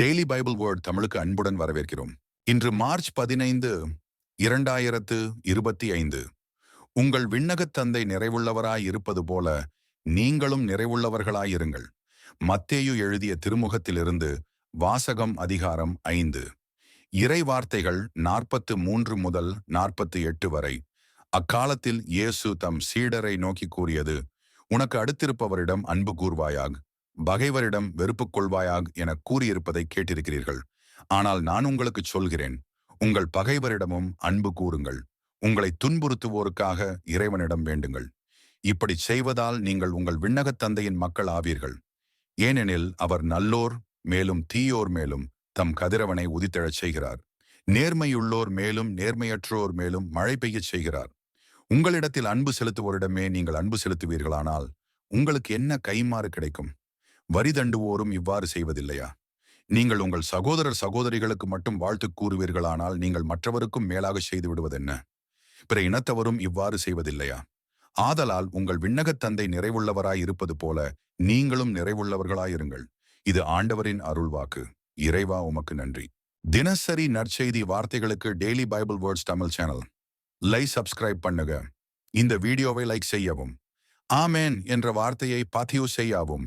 Daily Bible word தமிழுக்கு அன்புடன் வரவேற்கிறோம். இன்று மார்ச் பதினைந்து இரண்டாயிரத்து இருபத்தி ஐந்து. உங்கள் விண்ணகத் தந்தை நிறைவுள்ளவராய் இருப்பது போல நீங்களும் நிறைவுள்ளவர்களாயிருங்கள் மத்தேயு எழுதிய திருமுகத்திலிருந்து வாசகம் அதிகாரம் ஐந்து. இறை வார்த்தைகள் நாற்பத்து மூன்று முதல் நாற்பத்தி எட்டு வரை. அக்காலத்தில் இயேசு தம் சீடரை நோக்கி கூறியது உனக்கு அடுத்திருப்பவரிடம் அன்பு கூர்வாயாக. பகைவரிடம் வெறுப்பு கொள்வாயாக என கூறியிருப்பதை கேட்டிருக்கிறீர்கள். ஆனால் நான் உங்களுக்கு சொல்கிறேன் உங்கள் பகைவரிடமும் அன்பு கூறுங்கள். உங்களை துன்புறுத்துவோருக்காக இறைவனிடம் வேண்டுங்கள். இப்படி செய்வதால் நீங்கள் உங்கள் விண்ணகத் தந்தையின் மக்கள் ஆவீர்கள் ஏனெனில் அவர் நல்லோர் மேலும் தீயோர் மேலும் தம் கதிரவனை உதித்தெழச் செய்கிறார். நேர்மையுள்ளோர் மேலும் நேர்மையற்றோர் மேலும் மழை பெய்யச் செய்கிறார். உங்களிடத்தில் அன்பு செலுத்துவோரிடமே நீங்கள் அன்பு செலுத்துவீர்களானால் உங்களுக்கு என்ன கைமாறு கிடைக்கும்? வரி தண்டுவோரும் இவ்வாறு செய்வதில்லையா? நீங்கள் உங்கள் சகோதரர் சகோதரிகளுக்கு மட்டும் வாழ்த்து கூறுவீர்களானால் நீங்கள் மற்றவருக்கும் மேலாக செய்து விடுவதென்ன பிற இனத்தவரும் இவ்வாறு செய்வதில்லையா? ஆதலால் உங்கள் விண்ணகத் தந்தை நிறைவுள்ளவராய் இருப்பது போல நீங்களும் நிறைவுள்ளவர்களாயிருங்கள். இது ஆண்டவரின் அருள்வாக்கு இறைவா உமக்கு நன்றி. தினசரி நற்செய்தி வார்த்தைகளுக்கு daily Bible words Tamil channel. லை சப்ஸ்கிரைப் பண்ணுங்க இந்த வீடியோவை லைக் செய்யவும். ஆமேன் என்ற வார்த்தையை பதிவு செய்யவும்.